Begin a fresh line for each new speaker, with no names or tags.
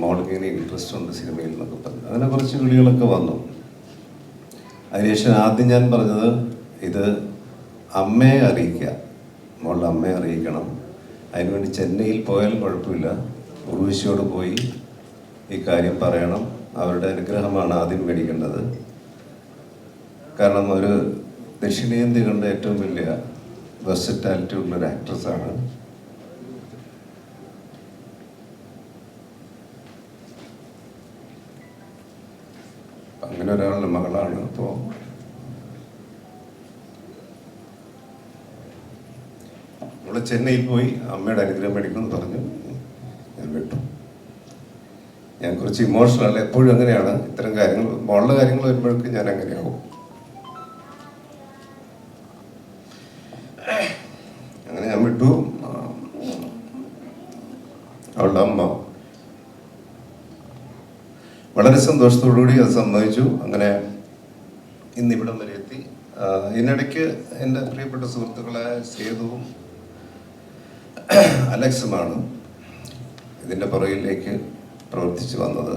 മോൾക്ക് ഇങ്ങനെ ഇൻട്രസ്റ്റ് ഉണ്ട് സിനിമയിൽ എന്നൊക്കെ പറഞ്ഞു. അങ്ങനെ കുറച്ച് വിളികളൊക്കെ വന്നു. അതിനുശേഷം ആദ്യം ഞാൻ പറഞ്ഞത് ഇത് അമ്മയെ അറിയിക്കുക. മോളുടെ അമ്മയെ അറിയിക്കണം. അതിനുവേണ്ടി ചെന്നൈയിൽ പോയാലും കുഴപ്പമില്ല. ഉർവശിയോട് പോയി ഈ കാര്യം പറയണം. അവരുടെ അനുഗ്രഹമാണ് ആദ്യം മേടിക്കേണ്ടത്. കാരണം ഒരു ദക്ഷിണേന്ത്യ കണ്ട ഏറ്റവും വലിയ വെർസറ്റാലിറ്റി ഉള്ളൊരു ആക്ട്രസ്സാണ് അങ്ങനെ ഒരാളുടെ മകളാണ്. അപ്പോൾ നമ്മൾ ചെന്നൈയിൽ പോയി അമ്മയുടെ അനുഗ്രഹം മേടിക്കുമെന്ന് പറഞ്ഞു. ഞാൻ വിട്ടു. ഞാൻ കുറച്ച് ഇമോഷണൽ എപ്പോഴും അങ്ങനെയാണ്. ഇത്തരം കാര്യങ്ങൾ മോളുടെ കാര്യങ്ങൾ വരുമ്പോഴേക്കും ഞാൻ അങ്ങനെയാവും. അങ്ങനെ ഞാൻ വിട്ടു. അവളുടെ അമ്മ വളരെ സന്തോഷത്തോടുകൂടി അത് സമ്മതിച്ചു അങ്ങനെ ഇന്ന് ഇവിടം വരെ എത്തി. ഇതിനിടയ്ക്ക് എന്റെ പ്രിയപ്പെട്ട സുഹൃത്തുക്കളെ സേതുവും അലക്സുമാണ് ഇതിന്റെ പുറകിലേക്ക് പ്രവർത്തിച്ചു വന്നത്.